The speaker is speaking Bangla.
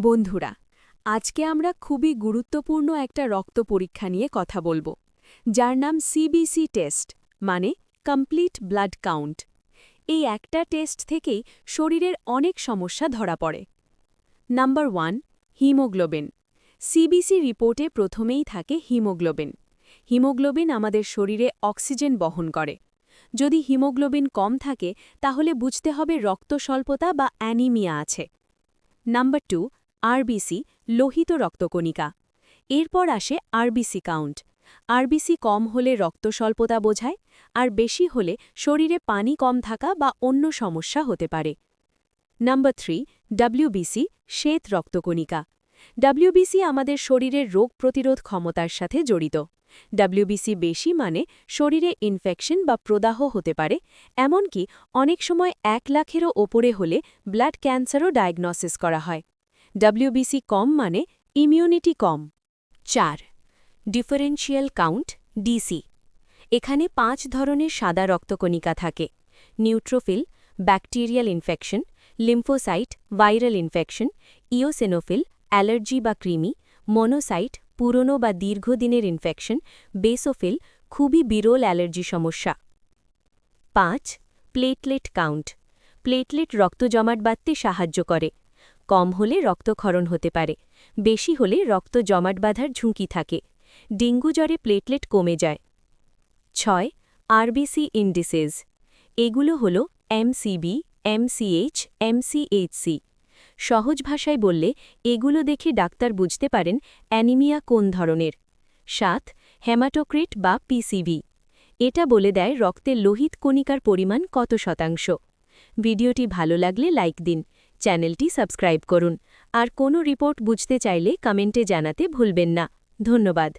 বন্ধুরা, আজকে আমরা খুবই গুরুত্বপূর্ণ একটা রক্ত পরীক্ষা নিয়ে কথা বলব, যার নাম সিবিসি টেস্ট মানে কমপ্লিট ব্লাড কাউন্ট এই একটা টেস্ট থেকেই শরীরের অনেক সমস্যা ধরা পড়ে। নাম্বার ওয়ান হিমোগ্লোবিন সিবিসি রিপোর্টে প্রথমেই থাকে হিমোগ্লোবিন হিমোগ্লোবিন আমাদের শরীরে অক্সিজেন বহন করে। যদি হিমোগ্লোবিন কম থাকে, তাহলে বুঝতে হবে রক্ত স্বল্পতা বা অ্যানিমিয়া আছে। নাম্বার টু আরবিসি লোহিত রক্তকণিকা। এরপর আসে আরবিসি কাউন্ট আরবিসি কম হলে রক্ত স্বল্পতা বোঝায়, আর বেশি হলে শরীরে পানি কম থাকা বা অন্য সমস্যা হতে পারে। নাম্বার থ্রি ডাব্লিউবিসি শ্বেত রক্তকণিকা। ডাব্লিউবিসি আমাদের শরীরের রোগ প্রতিরোধ ক্ষমতার সাথে জড়িত। ডাব্লিউবিসি বেশি মানে শরীরে ইনফেকশন বা প্রদাহ হতে পারে, এমনকি অনেক সময় এক লাখেরও ওপরে হলে ব্লাড ক্যান্সারও ডায়াগনসিস করা হয়। ডাব্লিউবিসি কম মানে ইমিউনিটি কম। চার ডিফারেন্সিয়াল কাউন্ট ডিসি এখানে পাঁচ ধরনের সাদা রক্তকণিকা থাকে। Neutrophil bacterial infection lymphocyte viral infection eosinophil allergy বা ক্রিমি মনোসাইট পুরনো বা দীর্ঘদিনের ইনফেকশন বেসোফিল খুবই বিরল অ্যালার্জি সমস্যা। পাঁচ প্লেটলেট কাউন্ট প্লেটলেট রক্ত জমাট বাঁধতে সাহায্য করে। কম হলে রক্তক্ষরণ হতে পারে, বেশি হলে রক্ত জমাট বাঁধার ঝুঁকি থাকে, ডেঙ্গু জ্বরে প্লেটলেট কমে যায়। ছয় আরবিসি ইন্ডিসেস এগুলো হল এমসিবি এমসিএইচ এমসিএইচসি সহজ ভাষায় বললে, এগুলো দেখে ডাক্তার বুঝতে পারেন অ্যানিমিয়া কোন ধরনের। সাত, হেমাটোক্রিট বা পিসিভি এটা বলে দেয় রক্তের লোহিত কণিকার পরিমাণ কত শতাংশ। ভিডিওটি ভালো লাগলে লাইক দিন। চ্যানেলটি সাবস্ক্রাইব করুন। আর কোনো রিপোর্ট বুঝতে চাইলে কমেন্টে জানাতে ভুলবেন না। ধন্যবাদ।